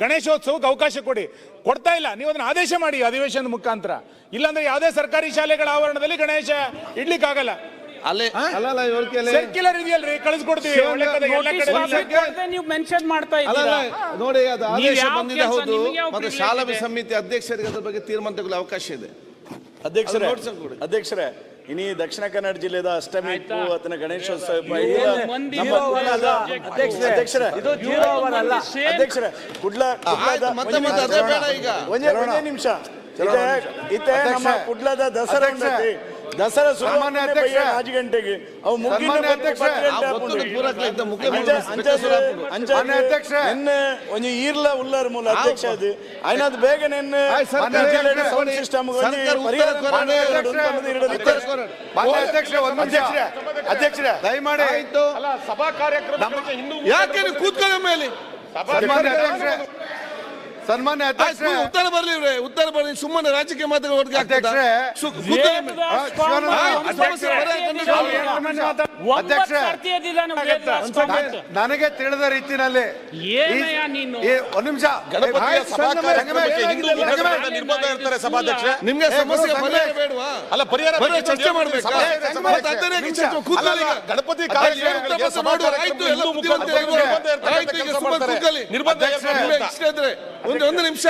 ಗಣೇಶೋತ್ಸವಕ್ಕೆ ಅವಕಾಶ ಕೊಡಿ. ಕೊಡ್ತಾ ಇಲ್ಲ. ನೀವು ಅದನ್ನ ಆದೇಶ ಮಾಡಿ ಅಧಿವೇಶನದ ಮುಖಾಂತರ. ಇಲ್ಲಾಂದ್ರೆ ಯಾವುದೇ ಸರ್ಕಾರಿ ಶಾಲೆಗಳ ಆವರಣದಲ್ಲಿ ಗಣೇಶ ಇಡ್ಲಿಕ್ಕಾಗಲ್ಲ. ಸರ್ಕ್ಯುಲರ್ ಇದೆಯಲ್ರಿ. ಕಳಿಸ್ಕೊಡ್ತೀವಿ. ಒಳ್ಳೆ ಕಡೆ ಎಲ್ಲ ಕಡೆ ನೀವು ಮೆನ್ಷನ್ ಮಾಡ್ತಾ ನೋಡಿ ಅದು ಆದೇಶ ಬಂದಿದೆ ಹೌದು. ಮತ್ತೆ ಶಾಲಾ? ಸಮಿತಿ ಅಧ್ಯಕ್ಷರಿಗೆ ಅದ್ರ ಬಗ್ಗೆ ತೀರ್ಮಾನ ತಗೊಳ್ಳಿ ಅವಕಾಶ ಇದೆ. ಅಧ್ಯಕ್ಷರೇ ಅಧ್ಯಕ್ಷರೇ ಇನಿ ದಕ್ಷಿಣ ಕನ್ನಡ ಜಿಲ್ಲೆದ ಅಷ್ಟಮಿ? ಅಥವಾ ಗಣೇಶೋತ್ಸವ ಅಧ್ಯಕ್ಷರೇ, ಅಧ್ಯಕ್ಷರೇ. ಇದು ಜೀರೋ ಅವರ್ ಅಧ್ಯಕ್ಷರೇ. ಕುಡ್ಲ ಕುಡ್ಲದ- ಮತ್ತೆ ಮತ್ತೆ ಅದೇ ಬೇಡ ಈಗ. ಒಂದೇ ನಿಮಿಷ. ಇದೆ ಇತ್ತೆ ನಮ್ಮ ಕುಡ್ಲದ ದಸರಾ. ದಸರಾ ಸನ್ಮಾನ್ಯ ಅಧ್ಯಕ್ಷ. ಐದು ಗಂಟೆಗೆ ಅವು ಮುಗಿದ ಅಧ್ಯಕ್ಷ. ಅಂಚ- ಅಧ್ಯಕ್ಷ. ನಿನ್ನೆ ಒಂಜಿ ಈರ್ಲ ಉಲ್ಲರ್ ಮೂಲ ಅಧ್ಯಕ್ಷ ಅದು. ಐನದು ಬೇಗ ನಿನ್ನೆ. ಸೌಂಡ್ ಸಿಸ್ಟಮ್ ಅಧ್ಯಕ್ಷ. ಅಧ್ಯಕ್ಷ. ಒಂದು ದಯಮಾಡಿ. ಆಯ್ತು. ಸಭಾ ಕಾರ್ಯಕ್ರಮ ಯಾಕೆ ಕೂತ್ಕೊಳ್ಳೋ ಮೇಲೆ ಸನ್ಮಾನ್ಯ ಅಧ್ಯಕ್ಷರೇ. ಉತ್ತರ ಬರಲಿ ಇವ್ರೆ ಉತ್ತರ ಬರ್ಲಿ. ಸುಮ್ಮನೆ ರಾಜಕೀಯ ಮಾತುಗಳು ಒಟ್ಟಿಗೆ ಆಗ್ತದಾ? ಕಾಮತ್. ನನಗೆ ತಿಳಿದ ರೀತಿನಲ್ಲಿ ಒಂದ್ ನಿಮಿಷ. ನಿರ್ಬಂಧ ಇರ್ತಾರೆ ಸಭಾಧ್ಯಕ್ಷ. ನಿಮ್ಗೆ ಸಮಸ್ಯೆ ಅಲ್ಲ ಪರಿಹಾರ ಬಗ್ಗೆ ಚರ್ಚೆ ಮಾಡ್ಬೇಕಾ. ಗಣಪತಿ ಅಧ್ಯಕ್ಷ. ನಿರ್ಬಂಧ ಅಧ್ಯಕ್ಷ, ಒಂದು ಒಂದು ನಿಮಿಷ.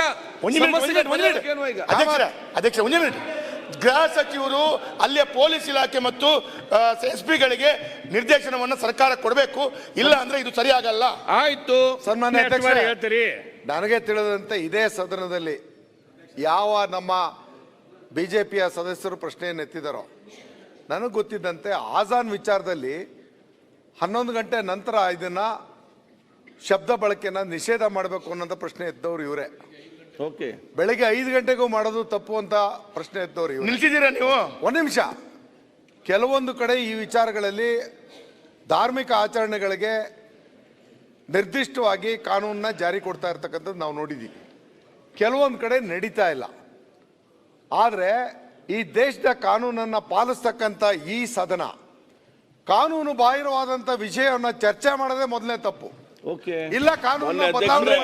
ಅಧ್ಯಕ್ಷ ಒಂದೇ ಮಿನಿಟ್ ಗೃಹ ಸಚಿವರು ಅಲ್ಲಿಯ ಪೊಲೀಸ್ ಇಲಾಖೆ ಮತ್ತು ಎಸ್ ಪಿಗಳಿಗೆ ನಿರ್ದೇಶನವನ್ನು ಸರ್ಕಾರ ಕೊಡಬೇಕು. ಇಲ್ಲ ಅಂದ್ರೆ ಇದು ಸರಿಯಾಗಲ್ಲ. ಆಯ್ತು. ಸನ್ಮಾನ್ಯ ಅಧ್ಯಕ್ಷರೇ ಹೇಳ್ತೀರಿ? ನನಗೆ ತಿಳಿದಂತೆ ಇದೇ ಸದನದಲ್ಲಿ ಯಾವ ನಮ್ಮ ಬಿ ಜೆ ಪಿಯ ಸದಸ್ಯರು ಪ್ರಶ್ನೆಯನ್ನು ಎತ್ತಿದರೋ ನನಗೆ ಗೊತ್ತಿದ್ದಂತೆ ಆಜಾನ್ ವಿಚಾರದಲ್ಲಿ ಹನ್ನೊಂದು ಗಂಟೆ ನಂತರ ಇದನ್ನ ಶಬ್ದ ಬಳಕೆನ ನಿಷೇಧ ಮಾಡಬೇಕು ಅನ್ನೋಂಥ ಪ್ರಶ್ನೆ ಎದ್ದವರು ಇವರೇ. ಓಕೆ. ಬೆಳಗ್ಗೆ ಐದು ಗಂಟೆಗೂ ಮಾಡೋದು ತಪ್ಪು ಅಂತ ಪ್ರಶ್ನೆ ಎತ್ತವ್ರಿ ಇವ್ರೆ. ನಿಲ್ಸಿದ್ದೀರಾ ನೀವು? ಒಂದು ನಿಮಿಷ. ಕೆಲವೊಂದು ಕಡೆ ಈ ವಿಚಾರಗಳಲ್ಲಿ ಧಾರ್ಮಿಕ ಆಚರಣೆಗಳಿಗೆ ನಿರ್ದಿಷ್ಟವಾಗಿ ಕಾನೂನನ್ನ ಜಾರಿ ಕೊಡ್ತಾ ಇರ್ತಕ್ಕಂಥದ್ದು ನಾವು ನೋಡಿದ್ದೀವಿ ಕೆಲವೊಂದು ಕಡೆ ನಡೀತಾ ಇಲ್ಲ. ಆದರೆ ಈ ದೇಶದ ಕಾನೂನನ್ನು ಪಾಲಿಸ್ತಕ್ಕಂಥ ಈ ಸದನ ಕಾನೂನು ಬಾಹಿರವಾದಂಥ ವಿಷಯವನ್ನು ಚರ್ಚೆ ಮಾಡೋದೇ ಮೊದಲನೇ ತಪ್ಪು. ಓಕೆ ಇಲ್ಲ ಕಾನೂನು ಅಧ್ಯಕ್ಷರೇ,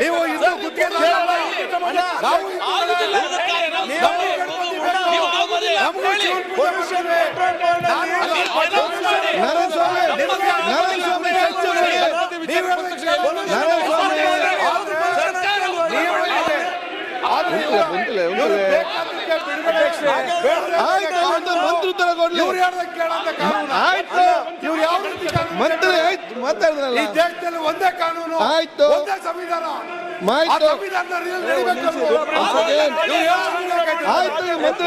ನೀವು ಇದು ಗುತ್ತಿಗೆ ನಾವು ಮಾತಾಡಿದ್ರಲ್ಲ. ಈ ದೇಶದಲ್ಲಿ ಒಂದೇ ಕಾನೂನು ಆಯ್ತು. ಒಂದೇ ಸಂವಿಧಾನ. ಆ ಆಯ್ತು ಮತ್ತೆ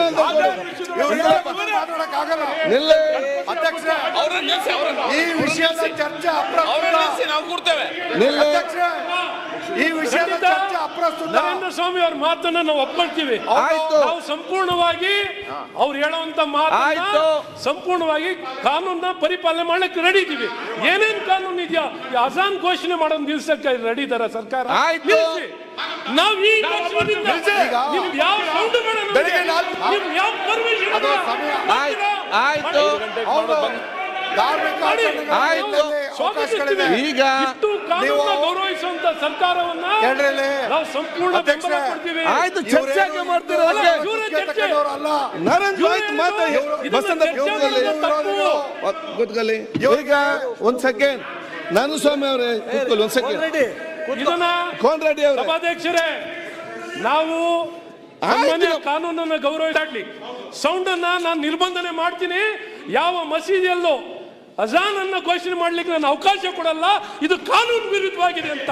ನಿಲ್ಲ. ಈ ವಿಷಯದ ಚರ್ಚೆ ಅಪ್ರಸ್ತುತ. ನಿಲ್ಲ. ಈ ವಿಷಯದ ಚರ್ಚೆ ಅಪ್ರಸ್ತುತ. ನರೇಂದ್ರ ಸ್ವಾಮಿ ಅವ್ರ ಮಾತನ್ನ ನಾವು ಒಪ್ಕೊಳ್ತೀವಿ. ಆಯ್ತು. ನಾವು ಸಂಪೂರ್ಣವಾಗಿ ಅವ್ರು ಹೇಳುವಂತ ಮಾತು ಮಾತನ್ನ ಸಂಪೂರ್ಣವಾಗಿ ಕಾನೂನ ಪರಿಪಾಲನೆ ಮಾಡ್ಲಿಕ್ಕೆ ರೆಡಿ ಇದೀವಿ ಏನೇನ್ ಕಾನೂನು ಇದೆಯಾ? ಅಸಾನ್ ಘೋಷಣೆ ಮಾಡೋದು ನಿಲ್ಸಕ್ಕೆ ರೆಡಿ ಇದಾರ ಸರ್ಕಾರ. ಆಯ್ತು. ನಾವ್ ಈ ವರ್ಷದಿಂದ ನಿಮ್ದು ಯಾವ ಸೌಂಡ್ ಬೇಡ ನಮ್ಗೆ. ಬೆಳಿಗ್ಗೆ ನಾಲ್ಕು- ನಿಮ್ದು ಯಾವ permission ಅದು ಸಮಯ. ಆಯ್ತು ಹೌದು ಧಾರ್ಮಿಕ ಮಾಡಿ. ಆಯ್ತು. ಅವಕಾಶಗಳಿದೆ ಈಗ ಇಷ್ಟು ಕಾನೂನನ್ನ ನೀವು- ಗೌರವಿಸುವಂತ ಸರ್ಕಾರವನ್ನ ಕೇಳ್ರಲ್ಲಿ ನಾವು ಸಂಪೂರ್ಣ ಬೆಂಬಲ ಅಧ್ಯಕ್ಷರೇ, ಕೊಡ್ತೀವಿ ಆಯ್ತು ಚರ್ಚೆ ಯಾಕೆ ಮಾಡ್ತೀರಾ ಅಲ್ಲ, ಅದಕ್ಕೆ? ಇವ್ರೇ ಚರ್ಚೆ. ತಗೊಂಡವ್ರು ಅಲ್ಲ ನರೇಂದ್ರ ಆಯ್ತು ಮಾತಾಡಿ ಇದನ್ನ ಬಸಂತ ಚರ್ಚೆ ಕೂತ್ಕೊಳ್ಳಿ ಮಾಡೋದು ತಪ್ಪು. ಕೂತ್ಕೊಳ್ಳಿ ಈಗ ಒಂದ್ ಸೆಕೆಂಡ್ ನಾನು ಸ್ವಾಮಿ ಅವರೇ ಕೂತ್ಕೊಳ್ಳಿ ಒಂದ್ ಸೆಕೆಂಡ್ ಇದನ್ನ ಕೋನ್ ರೆಡ್ಡಿ ಅವರೇ? ಸಭಾಧ್ಯಕ್ಷರೇ ನಾವು ಕಾನೂನನ್ನು ಸಾಮಾನ್ಯ ಕಾನೂನನ್ನ ಗೌರವಿಸಾಗ್ಲಿ ಸೌಂಡ್ ಅನ್ನ ನಾನು ನಿರ್ಬಂಧನೆ ಮಾಡ್ತೀನಿ. ಯಾವ ಮಸೀದಿಯಲ್ಲೂ ಅಜಾನ್ ಅನ್ನ ಘೋಷಣೆ ಮಾಡ್ಲಿಕ್ಕೆ ನಾನು ಅವಕಾಶ ಕೊಡಲ್ಲ. ಇದು ಕಾನೂನು ವಿರುದ್ಧವಾಗಿದೆ ಅಂತ.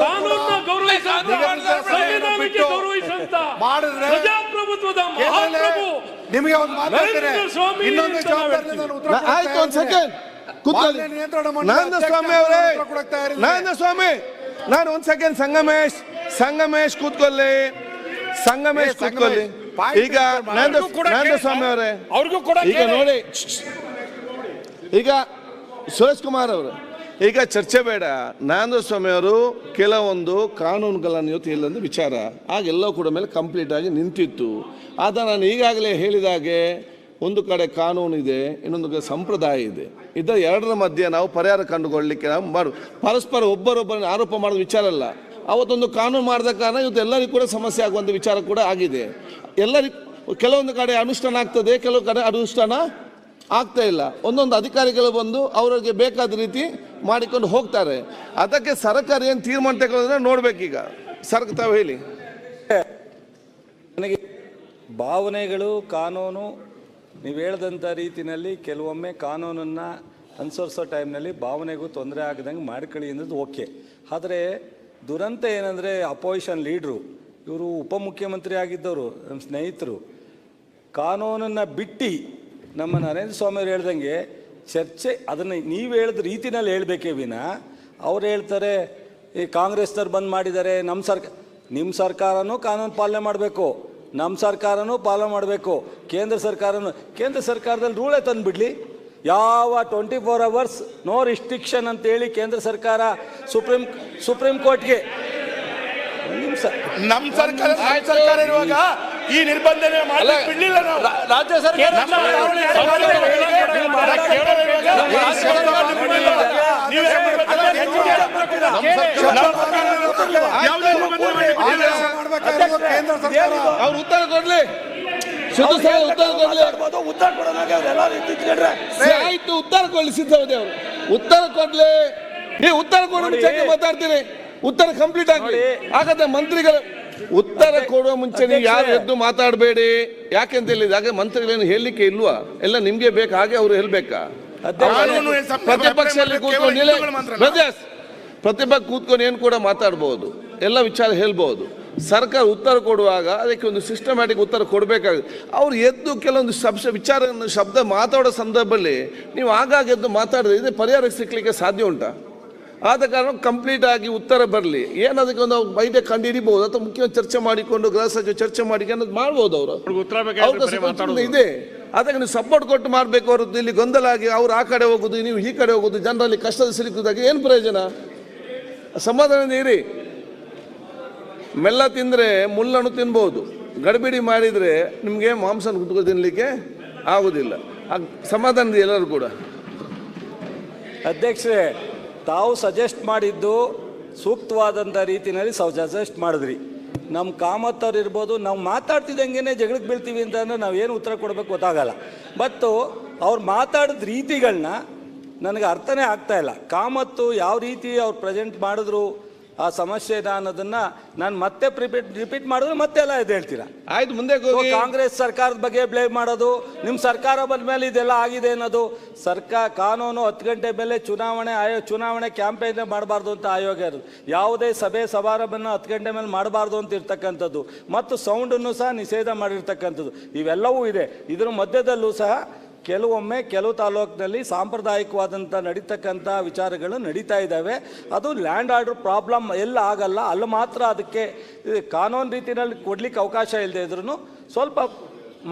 ಕಾನೂನನ್ನ ಗೌರವಿಸಂತ ಸಂವಿಧಾನಕ್ಕೆ ಗೌರವಿಸಂತ ಪ್ರಜಾಪ್ರಭುತ್ವದ ಮಹಾಪ್ರಭು ನಿಮಗೆ ಒಂದು ಮಾತು ಹೇಳ್ತೇನೆ. ಸ್ವಾಮಿ ಇನ್ನೊಂದು ಜವಾಬ್ದಾರಿ ನಾನು ಉತ್ತರ ನಾ- ಆಯ್ತು ಒಂದ್ ಸೆಕೆಂಡ್ ನಂದ ಸ್ವಾಮಿ ಅವರೇ. ಸ್ವಾಮಿ ನಾನು ಒಂದ್ ಸೆಕೆಂಡ್ ಸಂಗಮೇಶ್ ಸಂಗಮೇಶ್ ಕೂತ್ಕೊಳ್ಳಿ. ಸಂಗಮೇಶ್ ಕೂತ್ಕೊಳ್ಳಿ. ಈಗ ನಂದ ಸ್ವಾಮಿ ಅವರೇ. ಅವ್ರಿಗೂ ಕೂಡ ಈಗ ನೋಡಿ ಈಗ ಸುರೇಶ್ ಕುಮಾರ್ ಅವರು. ಈಗ ಚರ್ಚೆ ಬೇಡ. ನಾಂದ್ರ ಸ್ವಾಮಿ ಅವರು ಕೆಲವೊಂದು ಕಾನೂನುಗಳನ್ನು ಇವತ್ತು ಇಲ್ಲೊಂದು ವಿಚಾರ ಆಗೆಲ್ಲೋ ಕೂಡ ಮೇಲೆ ಕಂಪ್ಲೀಟ್ ಆಗಿ ನಿಂತಿತ್ತು. ಆದ ನಾನು ಈಗಾಗಲೇ ಹೇಳಿದಾಗೆ ಒಂದು ಕಡೆ ಕಾನೂನು ಇದೆ, ಇನ್ನೊಂದು ಕಡೆ ಸಂಪ್ರದಾಯ ಇದೆ. ಇದರ ಎರಡರ ಮಧ್ಯೆ ನಾವು ಪರಿಹಾರ ಕಂಡುಕೊಳ್ಳಲಿಕ್ಕೆ ನಾವು ಮಾಡು. ಪರಸ್ಪರ ಒಬ್ಬರೊಬ್ಬರನ್ನು ಆರೋಪ ಮಾಡೋದು ವಿಚಾರ ಅಲ್ಲ. ಅವತ್ತೊಂದು ಕಾನೂನು ಮಾಡಿದ ಕಾರಣ ಇವತ್ತು ಎಲ್ಲರಿಗೂ ಕೂಡ ಸಮಸ್ಯೆ ಆಗುವಂಥ ವಿಚಾರ ಕೂಡ ಆಗಿದೆ. ಎಲ್ಲರಿಗೂ ಕೆಲವೊಂದು ಕಡೆ ಅನುಷ್ಠಾನ ಆಗ್ತದೆ, ಕೆಲವು ಕಡೆ ಅನುಷ್ಠಾನ ಆಗ್ತಾ ಇಲ್ಲ. ಒಂದೊಂದು ಅಧಿಕಾರಿಗಳು ಬಂದು ಅವರಿಗೆ ಬೇಕಾದ ರೀತಿ ಮಾಡಿಕೊಂಡು ಹೋಗ್ತಾರೆ. ಅದಕ್ಕೆ ಸರ್ಕಾರ ಏನು ತೀರ್ಮಾನ ತಗೊಳ್ಳೋದ್ರೆ ನೋಡ್ಬೇಕೀಗ. ಸರ್ಕ ತಾವು ಹೇಳಿ. ನನಗೆ ಭಾವನೆಗಳು, ಕಾನೂನು ನೀವು ಹೇಳ್ದಂಥ ರೀತಿಯಲ್ಲಿ ಕೆಲವೊಮ್ಮೆ ಕಾನೂನನ್ನು ಅನುಸರಿಸೋ ಟೈಮ್ನಲ್ಲಿ ಭಾವನೆಗೂ ತೊಂದರೆ ಆಗದಂಗೆ ಮಾಡ್ಕೊಳ್ಳಿ ಅನ್ನೋದು ಓಕೆ. ಆದರೆ ದುರಂತ ಏನಂದರೆ ಅಪೋಸಿಷನ್ ಲೀಡ್ರು, ಇವರು ಉಪಮುಖ್ಯಮಂತ್ರಿ ಆಗಿದ್ದವರು ನಮ್ಮ ಸ್ನೇಹಿತರು, ಕಾನೂನನ್ನು ಬಿಟ್ಟು ನಮ್ಮ ನರೇಂದ್ರ ಸ್ವಾಮಿ ಅವ್ರು ಹೇಳ್ದಂಗೆ ಚರ್ಚೆ ಅದನ್ನು ನೀವು ಹೇಳಿದ ರೀತಿನಲ್ಲಿ ಹೇಳಬೇಕೇ ವಿನ, ಅವ್ರು ಹೇಳ್ತಾರೆ, ಈ ಕಾಂಗ್ರೆಸ್ನವ್ರು ಬಂದ್ ಮಾಡಿದ್ದಾರೆ ನಮ್ಮ ಸರ್ಕಾರ ನಿಮ್ಮ ಸರ್ಕಾರನೂ ಕಾನೂನು ಪಾಲನೆ ಮಾಡಬೇಕು. ನಮ್ಮ ಸರ್ಕಾರನೂ ಫಾಲೋ ಮಾಡಬೇಕು. ಕೇಂದ್ರ ಸರ್ಕಾರನೂ ಕೇಂದ್ರ ಸರ್ಕಾರದಲ್ಲಿ ರೂಳೇ ತಂದುಬಿಡಲಿ. ಯಾವ twenty four hours no restriction ಅಂತೇಳಿ ಕೇಂದ್ರ ಸರ್ಕಾರ ಸುಪ್ರೀಂ ಸುಪ್ರೀಂ ಕೋರ್ಟ್ಗೆ. ನಮ್ಮ ಸರ್ಕಾರ ಸರ್ಕಾರ ಇರುವಾಗ ಈ ನಿರ್ಬಂಧನೆ ಮಾಡಿ ಬಿಡ್ಲಿಲ್ಲ ನಾವು. ರಾಜ್ಯ ಸರ್ಕಾರ ನಮ್ಮ ಚುನಾವಣೆ ಆಯೋಗಗಳಿಗೆ ನೀವು ಮಾತಾಡಿ- ಕೇವಲ ಇರುವಾಗ ಈ ಸರ್ಕಾರ ಬಿಡ್ಲಿಲ್ಲ. ನೀವೇ ಹೇಳ್ಬಿಡ್ತೀರ? ಯಾವುದೇ ನಿರ್ಬಂಧನೆ ಮಾಡಿ ಬಿಡ್ಲಿಲ್ಲ. ಮಾಡ್ಬೇಕಾಗಿರೋದು ಕೇಂದ್ರ ಸರ್ಕಾರ ಅವ್ರು ಉತ್ತರ ಕೊಡ್ಲಿ. ಸಿದ್ದು ಉತ್ತರ ಕೊಡ್ಲಿ. ಉತ್ತರ ಕೊಡೋದಾಗ ಆಯ್ತು ಉತ್ತರ ಕೊಡ್ಲಿ ಸಿದ್ದವದಿ ಅವರು. ಉತ್ತರ ಕೊಡ್ಲಿ. ಈ ಉತ್ತರ ಕೊಡೋ ಮುಂಚೆ ಮಾತಾಡ್ತೀನಿ. ಮಾತಾಡ್ತೀರಿ ಉತ್ತರ ಕಂಪ್ಲೀಟ್ ಆಗಲಿ. ಹಾಗಾದ್ರೆ ಮಂತ್ರಿಗಳು ಉತ್ತರ ಕೊಡುವ ಮುಂಚೆ ನೀವು ಯಾರು ಎದ್ದು ಮಾತಾಡಬೇಡಿ? ಯಾಕೆಂತ ಹೇಳಿದ ಹಾಗೆ ಮಂತ್ರಿಗಳೇನು ಹೇಳಲಿಕ್ಕೆ ಇಲ್ವಾ? ಎಲ್ಲ ನಿಮ್ಗೆ ಬೇಕು ಹಾಗೆ ಅವ್ರು ಹೇಳ್ಬೇಕಾ? ಪ್ರತಿಪಕ್ಷ ಕೂತ್ಕೊಂಡು ಪ್ರತಿಪಕ್ಷ ಕೂತ್ಕೊಂಡು ಏನು ಕೂಡ ಮಾತಾಡ್ಬೋದು? ಎಲ್ಲ ವಿಚಾರ ಹೇಳ್ಬೋದು. ಸರ್ಕಾರ ಉತ್ತರ ಕೊಡುವಾಗ ಅದಕ್ಕೆ ಒಂದು ಸಿಸ್ಟಮ್ಯಾಟಿಕ್ ಉತ್ತರ ಕೊಡಬೇಕಾಗುತ್ತೆ. ಅವ್ರು ಎದ್ದು ಕೆಲವೊಂದು ಶಬ್ದ ವಿಚಾರ ಶಬ್ದ ಮಾತಾಡೋ ಸಂದರ್ಭದಲ್ಲಿ ನೀವು ಆಗಾಗ ಎದ್ದು ಮಾತಾಡಿದ್ರೆ ಇದು ಪರಿಹಾರ ಸಿಕ್ಕಲಿಕ್ಕೆ ಸಾಧ್ಯ ಉಂಟ? ಆದ ಕಾರಣ ಕಂಪ್ಲೀಟ್ ಆಗಿ ಉತ್ತರ ಬರಲಿ. ಏನದಕ್ಕೆ ಒಂದು ಐಡಿಯಾ ಕಂಡು ಹಿಡಿಬಹುದು ಅಥವಾ ಮುಖ್ಯ ಚರ್ಚೆ ಮಾಡಿಕೊಂಡು ಗೃಹ ಸಚಿವ ಚರ್ಚೆ ಮಾಡಿಕೊಂಡು ಮಾಡ್ಬೋದು ಅವರು. ಇದೆ. ಅದಕ್ಕೆ ನೀವು ಸಪೋರ್ಟ್ ಕೊಟ್ಟು ಮಾಡಬೇಕು ಅವರು ಇಲ್ಲಿ ಗೊಂದಲ ಆಗಿ ಅವ್ರು ಆ ಕಡೆ ಹೋಗೋದು ನೀವು ಈ ಕಡೆ ಹೋಗೋದು ಜನರಲ್ಲಿ ಕಷ್ಟದ ಸಿಲುಕಿದಾಗ ಏನು ಪ್ರಯೋಜನ? ಸಮಾಧಾನದಿಂದ ಇರಿ. ಮೆಲ್ಲ ತಿಂದರೆ ಮುಳ್ಳನ್ನು ತಿನ್ಬೋದು. ಗಡಿಬಿಡಿ ಮಾಡಿದರೆ ನಿಮಗೆ ಮಾಂಸನ ಕುತ್ಕೊ ತಿನ್ನಲಿಕ್ಕೆ ಆಗೋದಿಲ್ಲ. ಸಮಾಧಾನದ ಎಲ್ಲರೂ ಕೂಡ. ಅಧ್ಯಕ್ಷರೇ, ತಾವು ಸಜೆಸ್ಟ್ ಮಾಡಿದ್ದು ಸೂಕ್ತವಾದಂಥ ರೀತಿಯಲ್ಲಿ ಸಜೆಸ್ಟ್ ಮಾಡಿದ್ರಿ. ನಮ್ಮ ಕಾಮತ್ತವ್ರು ಇರ್ಬೋದು, ನಾವು ಮಾತಾಡ್ತಿದ್ದಂಗೆ ಜಗಳಕ್ಕೆ ಬೀಳ್ತೀವಿ ಅಂತ ನಾವು ಏನು ಉತ್ತರ ಕೊಡಬೇಕು ಗೊತ್ತಾಗಲ್ಲ. ಮತ್ತು ಅವ್ರು ಮಾತಾಡಿದ ರೀತಿಗಳನ್ನ ನನಗೆ ಅರ್ಥನೇ ಆಗ್ತಾ ಇಲ್ಲ. ಕಾಮತ್ತು ಯಾವ ರೀತಿ ಅವ್ರು ಪ್ರೆಸೆಂಟ್ ಮಾಡಿದ್ರು ಆ ಸಮಸ್ಯೆ ಇದೆ ಅನ್ನೋದನ್ನ ನಾನು ಮತ್ತೆ ರಿಪೀಟ್ ರಿಪೀಟ್ ಮಾಡಿದ್ರೆ ಮತ್ತೆ ಎಲ್ಲ ಇದು ಹೇಳ್ತೀರಾ? ಆಯ್ತು ಮುಂದೆ ಕಾಂಗ್ರೆಸ್ ಸರ್ಕಾರದ ಬಗ್ಗೆ ಬ್ಲೇಮ್ ಮಾಡೋದು ನಿಮ್ಮ ಸರ್ಕಾರ ಬಂದ ಮೇಲೆ ಇದೆಲ್ಲ ಆಗಿದೆ ಅನ್ನೋದು ಸರ್ಕಾರ ಕಾನೂನು ಹತ್ತು ಗಂಟೆ ಮೇಲೆ ಚುನಾವಣೆ ಆಯೋ ಚುನಾವಣೆ ಕ್ಯಾಂಪೇನ್ ಮಾಡಬಾರ್ದು ಅಂತ ಆಯೋಗ ಇರೋದು. ಯಾವುದೇ ಸಭೆ ಸಮಾರಂಭನ ಹತ್ತು ಗಂಟೆ ಮೇಲೆ ಮಾಡಬಾರ್ದು ಅಂತ ಇರ್ತಕ್ಕಂಥದ್ದು. ಮತ್ತು ಸೌಂಡನ್ನು ಸಹ ನಿಷೇಧ ಮಾಡಿರ್ತಕ್ಕಂಥದ್ದು. ಇವೆಲ್ಲವೂ ಇದೆ. ಇದರ ಮಧ್ಯದಲ್ಲೂ ಸಹ ಕೆಲವೊಮ್ಮೆ ಕೆಲವು ತಾಲೂಕಿನಲ್ಲಿ ಸಾಂಪ್ರದಾಯಿಕವಾದಂಥ ನಡೀತಕ್ಕಂಥ ವಿಚಾರಗಳು ನಡೀತಾ ಇದ್ದಾವೆ. ಅದು ಲ್ಯಾಂಡ್ ಆರ್ಡರ್ ಪ್ರಾಬ್ಲಮ್ ಎಲ್ಲ ಆಗಲ್ಲ. ಅಲ್ಲಿ ಮಾತ್ರ ಅದಕ್ಕೆ ಕಾನೂನು ರೀತಿಯಲ್ಲಿ ಕೊಡಲಿಕ್ಕೆ ಅವಕಾಶ ಇಲ್ಲದೆ ಇದ್ರೂ ಸ್ವಲ್ಪ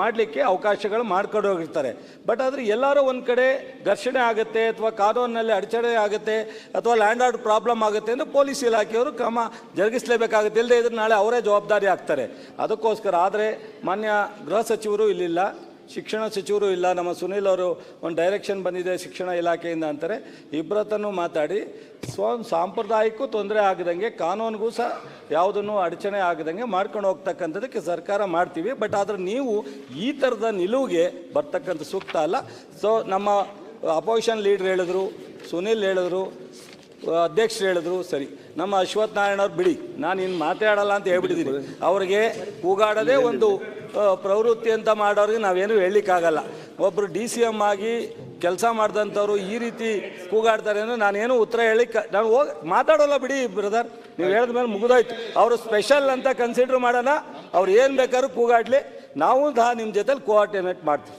ಮಾಡಲಿಕ್ಕೆ ಅವಕಾಶಗಳು ಮಾಡ್ಕೊಂಡು ಹೋಗಿರ್ತಾರೆ. ಬಟ್ ಆದರೆ ಎಲ್ಲರೂ ಒಂದು ಕಡೆ ಘರ್ಷಣೆ ಆಗುತ್ತೆ ಅಥವಾ ಕಾನೂನಿನಲ್ಲಿ ಅಡಚಣೆ ಆಗುತ್ತೆ ಅಥವಾ ಲ್ಯಾಂಡ್ ಆರ್ಡ್ ಪ್ರಾಬ್ಲಮ್ ಆಗುತ್ತೆ ಅಂದರೆ ಪೊಲೀಸ್ ಇಲಾಖೆಯವರು ಕ್ರಮ ಜರುಗಿಸಲೇಬೇಕಾಗುತ್ತೆ. ಇಲ್ಲದೆ ಇದ್ರೆ ನಾಳೆ ಅವರೇ ಜವಾಬ್ದಾರಿ ಆಗ್ತಾರೆ. ಅದಕ್ಕೋಸ್ಕರ ಆದರೆ ಮಾನ್ಯ ಗೃಹ ಸಚಿವರು ಇಲ್ಲಿಲ್ಲ. ಶಿಕ್ಷಣ ಸಚಿವರು ಇಲ್ಲ, ನಮ್ಮ ಸುನೀಲ್ ಅವರು ಒಂದು ಡೈರೆಕ್ಷನ್ ಬಂದಿದೆ ಶಿಕ್ಷಣ ಇಲಾಖೆಯಿಂದ ಅಂತಾರೆ. ಇಬ್ಬರತ್ತನ್ನು ಮಾತಾಡಿ ಸ್ವ ಸಾಂಪ್ರದಾಯಿಕಕ್ಕೂ ತೊಂದರೆ ಆಗದಂಗೆ, ಕಾನೂನಿಗೂ ಸಹ ಯಾವುದನ್ನು ಅಡಚಣೆ ಆಗದಂಗೆ ಮಾಡ್ಕೊಂಡು ಹೋಗ್ತಕ್ಕಂಥದ್ದಕ್ಕೆ ಸರ್ಕಾರ ಮಾಡ್ತೀವಿ. ಬಟ್ ಆದರೆ ನೀವು ಈ ಥರದ ನಿಲುವಿಗೆ ಬರ್ತಕ್ಕಂಥ ಸೂಕ್ತ ಅಲ್ಲ. ಸೊ ನಮ್ಮ ಅಪೋಸಿಷನ್ ಲೀಡರ್ ಹೇಳಿದ್ರು, ಸುನೀಲ್ ಹೇಳಿದ್ರು ಅಧ್ಯಕ್ಷರು ಹೇಳಿದ್ರು, ಸರಿ. ನಮ್ಮ ಅಶ್ವಥ್ ನಾರಾಯಣ ಅವ್ರು ಬಿಡಿ ನಾನು ಇನ್ನು ಮಾತಾಡಲ್ಲ ಅಂತ ಹೇಳ್ಬಿಟ್ಟಿದ್ದೀನಿ. ಅವ್ರಿಗೆ ಕೂಗಾಡೋದೇ ಒಂದು ಪ್ರವೃತ್ತಿ ಅಂತ ಮಾಡೋರಿಗೆ ನಾವೇನು ಹೇಳಲಿಕ್ಕಾಗಲ್ಲ. ಒಬ್ಬರು ಡಿ ಸಿ ಎಂ ಆಗಿ ಕೆಲಸ ಮಾಡಿದಂಥವ್ರು ಈ ರೀತಿ ಕೂಗಾಡ್ತಾರೆ ಅಂದರೆ ನಾನೇನು ಉತ್ತರ ಹೇಳಿಕ್ಕೆ ನಾನು ಹೋಗಿ, ಮಾತಾಡೋಲ್ಲ ಬಿಡಿ ಬ್ರದರ್. ನೀವು ಹೇಳಿದ ಮೇಲೆ ಮುಗಿದೋಯ್ತು. ಅವರು ಸ್ಪೆಷಲ್ ಅಂತ ಕನ್ಸಿಡರ್ ಮಾಡೋಣ. ಅವ್ರು ಏನು ಬೇಕಾದ್ರೂ ಕೂಗಾಡಲಿ. ನಾವು ಸಹ ನಿಮ್ಮ ಜೊತೆಲಿ ಕೋಆರ್ಡಿನೇಟ್ ಮಾಡ್ತೀವಿ.